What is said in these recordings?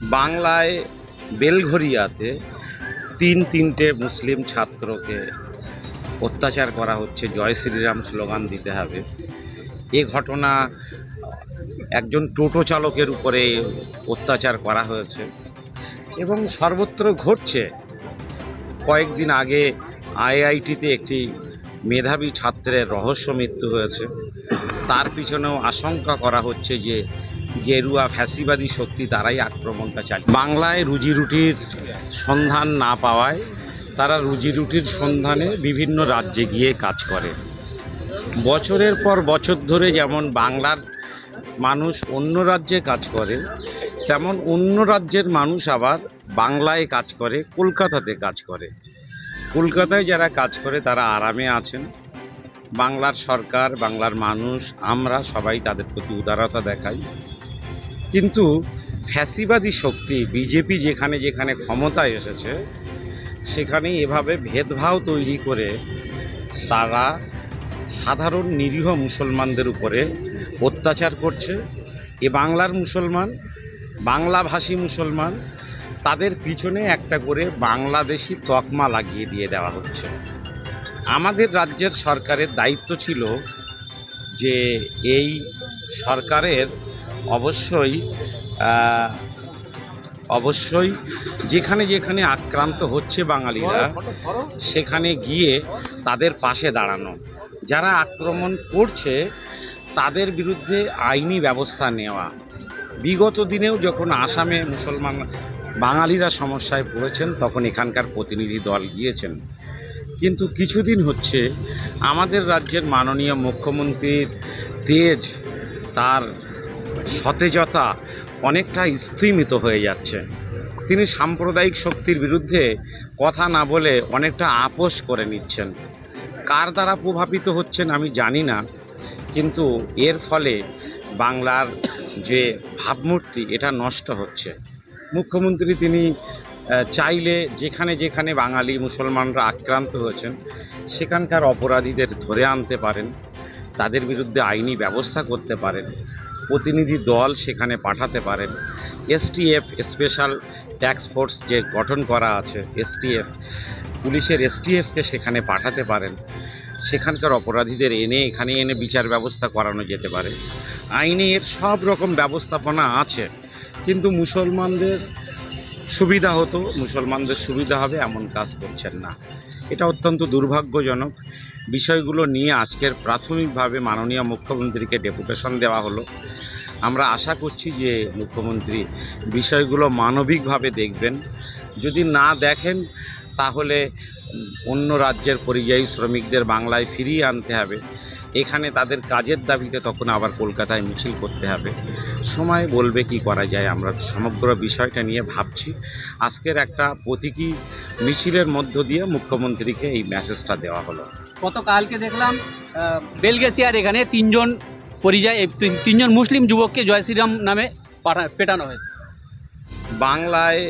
বাংলায় বেলঘরিয়াতে তিন তিনটে মুসলিম ছাত্রকে অত্যাচার করা হচ্ছে। জয় শ্রীরাম স্লোগান দিতে হবে। এ ঘটনা একজন টোটো চালকের উপরে অত্যাচার করা হয়েছে এবং সর্বত্র ঘটছে। কয়েকদিন আগে আইআইটিতে একটি মেধাবী ছাত্রের রহস্য মৃত্যু হয়েছে। তার পিছনেও আশঙ্কা করা হচ্ছে যে গেরুয়া ফ্যাসিবাদী শক্তি তারাই আক্রমণটা চালিয়ে বাংলায় রুজি রুটির সন্ধান না পাওয়ায় তারা রুজি রুটির সন্ধানে বিভিন্ন রাজ্যে গিয়ে কাজ করে। বছরের পর বছর ধরে যেমন বাংলার মানুষ অন্য রাজ্যে কাজ করে, তেমন অন্য রাজ্যের মানুষ আবার বাংলায় কাজ করে, কলকাতাতে কাজ করে। কলকাতায় যারা কাজ করে তারা আরামে আছেন। বাংলার সরকার, বাংলার মানুষ, আমরা সবাই তাদের প্রতি উদারতা দেখাই। কিন্তু ফ্যাসিবাদী শক্তি, বিজেপি যেখানে যেখানে ক্ষমতায় এসেছে সেখানে এভাবে ভেদভাব তৈরি করে তারা সাধারণ নিরীহ মুসলমানদের উপরে অত্যাচার করছে। এ বাংলার মুসলমান, বাংলাভাষী মুসলমান, তাদের পিছনে একটা করে বাংলাদেশি তকমা লাগিয়ে দিয়ে দেওয়া হচ্ছে। আমাদের রাজ্যের সরকারের দায়িত্ব ছিল যে এই সরকারের অবশ্যই অবশ্যই যেখানে যেখানে আক্রান্ত হচ্ছে বাঙালিরা সেখানে গিয়ে তাদের পাশে দাঁড়ানো। যারা আক্রমণ করছে তাদের বিরুদ্ধে আইনি ব্যবস্থা নেওয়া। বিগত দিনেও যখন আসামে মুসলমান বাঙালিরা সমস্যায় পড়েছেন তখন এখানকার প্রতিনিধি দল গিয়েছেন। কিন্তু কিছুদিন হচ্ছে আমাদের রাজ্যের মাননীয় মুখ্যমন্ত্রীর তেজ তার সতেজতা অনেকটা স্তিমিত হয়ে যাচ্ছে। তিনি সাম্প্রদায়িক শক্তির বিরুদ্ধে কথা না বলে অনেকটা আপোষ করে নিচ্ছেন। কার দ্বারা প্রভাবিত হচ্ছেন আমি জানি না, কিন্তু এর ফলে বাংলার যে ভাবমূর্তি, এটা নষ্ট হচ্ছে। মুখ্যমন্ত্রী তিনি চাইলে যেখানে যেখানে বাঙালি মুসলমানরা আক্রান্ত হয়েছেন, সেখানকার অপরাধীদের ধরে আনতে পারেন, তাদের বিরুদ্ধে আইনি ব্যবস্থা করতে পারেন। প্রতিনিধি দল সেখানে পাঠাতে পারেন। এসটিএফ স্পেশাল ট্যাক্স ফোর্স যে গঠন করা আছে এসটিএফ পুলিশের এসটিএফকে সেখানে পাঠাতে পারেন। সেখানকার অপরাধীদের এনে, এখানে এনে বিচার ব্যবস্থা করানো যেতে পারে। আইনে এর সব রকম ব্যবস্থাপনা আছে। কিন্তু মুসলমানদের সুবিধা হতো, মুসলমানদের সুবিধা হবে, এমন কাজ করছেন না। এটা অত্যন্ত দুর্ভাগ্যজনক। বিষয়গুলো নিয়ে আজকের প্রাথমিকভাবে মাননীয় মুখ্যমন্ত্রীকে ডেপুটেশন দেওয়া হলো। আমরা আশা করছি যে মুখ্যমন্ত্রী বিষয়গুলো মানবিকভাবে দেখবেন। যদি না দেখেন, তাহলে অন্য রাজ্যের পরিযায়ী শ্রমিকদের বাংলায় ফিরিয়ে আনতে হবে। এখানে তাদের কাজের দাবিতে তখন আবার কলকাতায় মিছিল করতে হবে। সময় বলবে কি করা যায় আমরা সমগ্র বিষয়টা নিয়ে ভাবছি। আজকের একটা প্রতীকী মিছিলের মধ্য দিয়ে মুখ্যমন্ত্রীকে এই মেসেজটা দেওয়া হলো। গতকালকে দেখলাম বেলগেসিয়ার এখানে তিনজন পরিযায়ী তিনজন মুসলিম যুবককে জয় শ্রীরাম নামে পাঠা পেটানো হয়েছে। বাংলায়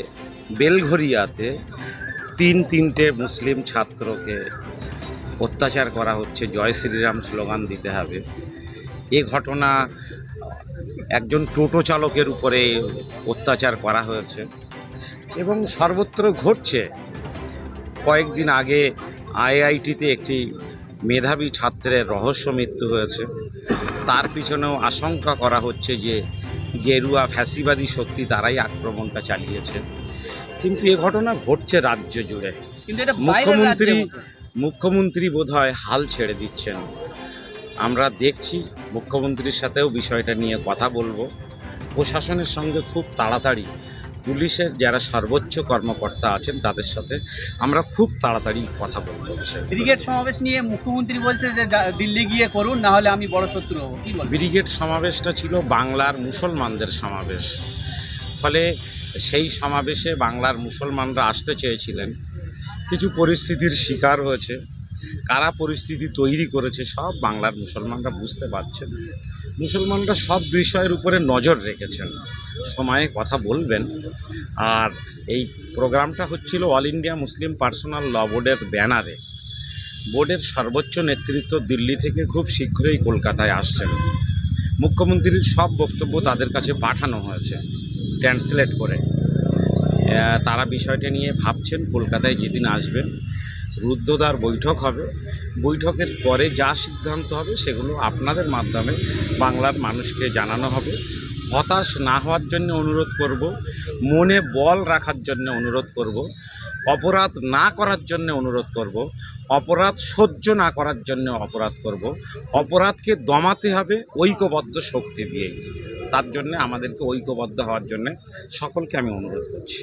বেলঘরিয়াতে তিন তিনটে মুসলিম ছাত্রকে অত্যাচার করা হচ্ছে জয় শ্রীরাম স্লোগান দিতে হবে। এ ঘটনা একজন টোটো চালকের উপরে অত্যাচার করা হয়েছে এবং সর্বত্র ঘটছে। কয়েকদিন আগে আইআইটিতে একটি মেধাবী ছাত্রের রহস্য মৃত্যু হয়েছে। তার পিছনেও আশঙ্কা করা হচ্ছে যে গেরুয়া ফ্যাসিবাদী শক্তি তারাই আক্রমণটা চালিয়েছে। কিন্তু এ ঘটনা ঘটছে রাজ্য জুড়ে। এটা মুখ্যমন্ত্রী। মুখ্যমন্ত্রী বোধহয় হাল ছেড়ে দিচ্ছেন। আমরা দেখছি মুখ্যমন্ত্রীর সাথেও বিষয়টা নিয়ে কথা বলব। প্রশাসনের সঙ্গে খুব তাড়াতাড়ি পুলিশের যারা সর্বোচ্চ কর্মকর্তা আছেন তাদের সাথে আমরা খুব তাড়াতাড়ি কথা বলব ব্রিগেড সমাবেশ নিয়ে মুখ্যমন্ত্রী বলছে যে দিল্লি গিয়ে করুন না হলে আমি বড় শত্রু হব। কি ব্রিগেড সমাবেশটা ছিল বাংলার মুসলমানদের সমাবেশ। ফলে সেই সমাবেশে বাংলার মুসলমানরা আসতে চেয়েছিলেন। কিছু পরিস্থিতির শিকার হয়েছে। কারা পরিস্থিতি তৈরি করেছে সব বাংলার মুসলমানরা বুঝতে পারছেন মুসলমানরা সব বিষয়ের উপরে নজর রেখেছেন। সময়ে কথা বলবেন। আর এই প্রোগ্রামটা হচ্ছিল all India Muslim personal law বোর্ডের ব্যানারে। বোর্ডের সর্বোচ্চ নেতৃত্ব দিল্লি থেকে খুব শীঘ্রই কলকাতায় আসছেন। মুখ্যমন্ত্রীর সব বক্তব্য তাদের কাছে পাঠানো হয়েছে। ট্রান্সলেট করে। তারা বিষয়টা নিয়ে ভাবছেন কলকাতায় যেদিন আসবেন, রুদ্ধদ্বার বৈঠক হবে। বৈঠকের পরে যা সিদ্ধান্ত হবে সেগুলো আপনাদের মাধ্যমে বাংলার মানুষকে জানানো হবে। হতাশ না হওয়ার জন্য অনুরোধ করব, মনে বল রাখার জন্য অনুরোধ করব, অপরাধ না করার জন্য অনুরোধ করব, অপরাধ সহ্য না করার জন্য অপরাধ করব, অপরাধকে দমাতে হবে, ঐক্যবদ্ধ শক্তি দিয়েই তার জন্য আমাদেরকে ঐক্যবদ্ধ হওয়ার জন্য সকলকে আমি অনুরোধ করছি।